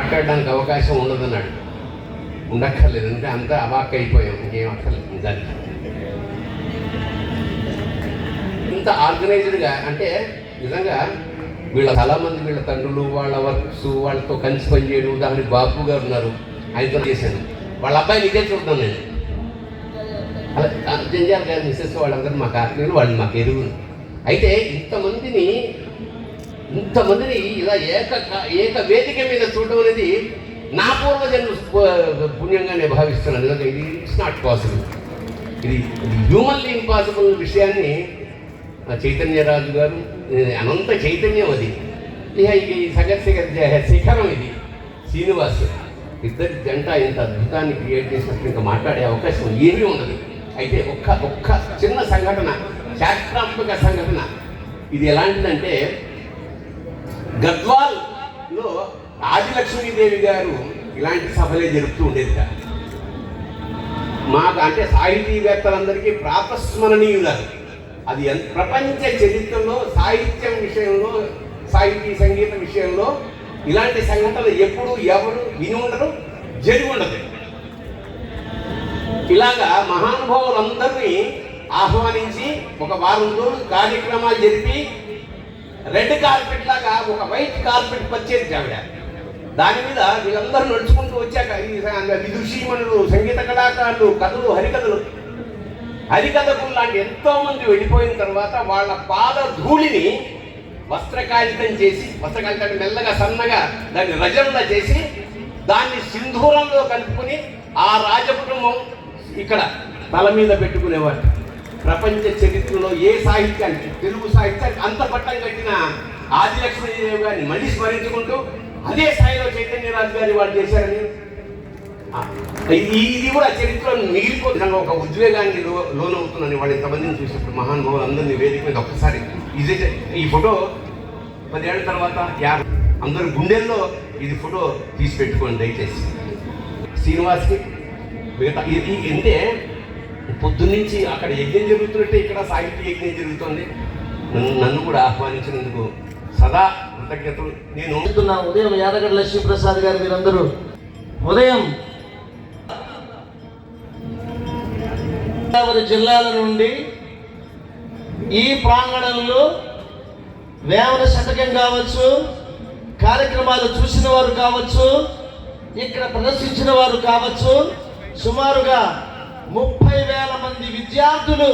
మాట్లాడడానికి అవకాశం ఉండదన్నాడు ఉండక్కర్లేదు అంటే అంతా అవాక్ అయిపోయాం. ఇంకేం అక్కర్లేదు నిజానికి. ఇంత ఆర్గనైజ్డ్గా అంటే నిజంగా వీళ్ళ చాలా మంది వీళ్ళ తండ్రులు వాళ్ళ వర్క్స్ వాళ్ళతో కలిసి పనిచేయడం దాని బాపు గారు ఉన్నారు ఆయనతో చేశాను. వాళ్ళ అబ్బాయిని ఇదే చూద్దాం నేను. అలా జంజాల్ గారు మిస్సెస్ వాళ్ళందరూ మాకు ఆత్మీయులు వాళ్ళు మాకు ఎరువులు అయితే ఇంతమందిని ఇంతమందిని ఇలా ఏక ఏక వేదిక మీద చూడడం అనేది నా పూర్వజన్మ పుణ్యంగా పుణ్యంగానే భావిస్తున్నాను. ఎందుకంటే ఇది ఇట్స్ నాట్ పాసిబుల్ ఇది హ్యూమన్లీ ఇంపాసిబుల్ విషయాన్ని చైతన్యరాజు గారు అనంత చైతన్యం అది. ఇక ఈ సగత్ శిఖరం ఇది. శ్రీనివాస్ ఇద్దరి జంట ఇంత అద్భుతాన్ని క్రియేట్ చేసినట్టు ఇంకా మాట్లాడే అవకాశం ఏమీ ఉండదు. అయితే ఒక్క ఒక్క చిన్న సంఘటన చారిత్రాత్మక సంఘటన ఇది ఎలాంటిదంటే గద్వాల్లో ఆదిలక్ష్మీదేవి గారు ఇలాంటి సభలే జరుపుతూ ఉండేది కాదు. మాకు అంటే సాహితీవేత్తలందరికీ ప్రాతస్మరణీయులారు అది ఎంత ప్రపంచ చరిత్రలో సాహిత్యం విషయంలో సాహితీ సంగీత విషయంలో ఇలాంటి సంఘటనలు ఎప్పుడు ఎవరు విని ఉండరు జరిగి ఉండదు ఇలాగా మహానుభావులందరినీ ఆహ్వానించి ఒక వారం రోజులు కార్యక్రమాలు జరిపి రెడ్ కార్పెట్ లాగా ఒక వైట్ కార్పెట్ పచ్చేది ఆవిడ దాని మీద వీళ్ళందరూ నడుచుకుంటూ వచ్చాక ఈ స- విదుషీమణులు సంగీత కళాకారులు కథలు హరికథలు. హరికథకులు లాంటి ఎంతో మంది వెళ్ళిపోయిన తర్వాత వాళ్ళ పాద ధూళిని వస్త్రకాళితం చేసి వస్త్రకాళితం మెల్లగా సన్నగా దాన్ని రజంలా చేసి దాన్ని సింధూరంలో కలుపుకొని ఆ రాజకుటుంబం ఇక్కడ తల మీద పెట్టుకునేవారు. ప్రపంచ చరిత్రలో ఏ సాహిత్యానికి తెలుగు సాహిత్యానికి అంత పట్టం కట్టిన ఆదిలక్ష్మీదేవి గారిని మళ్ళీ స్మరించుకుంటూ అదే స్థాయిలో చైతన్యరాజు గారి వాళ్ళు చేశారని. ఇది కూడా చరిత్రలో మిగిలిపోతున్న ఒక ఉద్వేగాన్ని లో వాళ్ళు ఇంతమందిని చూసినప్పుడు మహానుభావులు అందరినీ వేదిక మీద ఒక్కసారి ఇది ఈ ఫోటో పదిహేడు తర్వాత యాభై అందరు గుండెల్లో ఇది ఫోటో తీసి పెట్టుకోండి దయచేసి. శ్రీనివాస్కి మిగతా ఇది అంటే పొద్దున్నుంచి అక్కడ యజ్ఞం జరుగుతున్నట్టే ఇక్కడ సాహిత్య యజ్ఞం జరుగుతుంది. నన్ను నన్ను కూడా ఆహ్వానించినందుకు సదా కృతజ్ఞతలు. నేను నా ఉదయం యాదగడ లక్ష్మీప్రసాద్ గారు మీరందరూ ఉదయం గోదావరి జిల్లాల నుండి ఈ ప్రాంగణంలో వేమన శతకం కావచ్చు కార్యక్రమాలు చూసిన వారు కావచ్చు ఇక్కడ ప్రదర్శించిన వారు కావచ్చు సుమారుగా ముప్పై వేల మంది విద్యార్థులు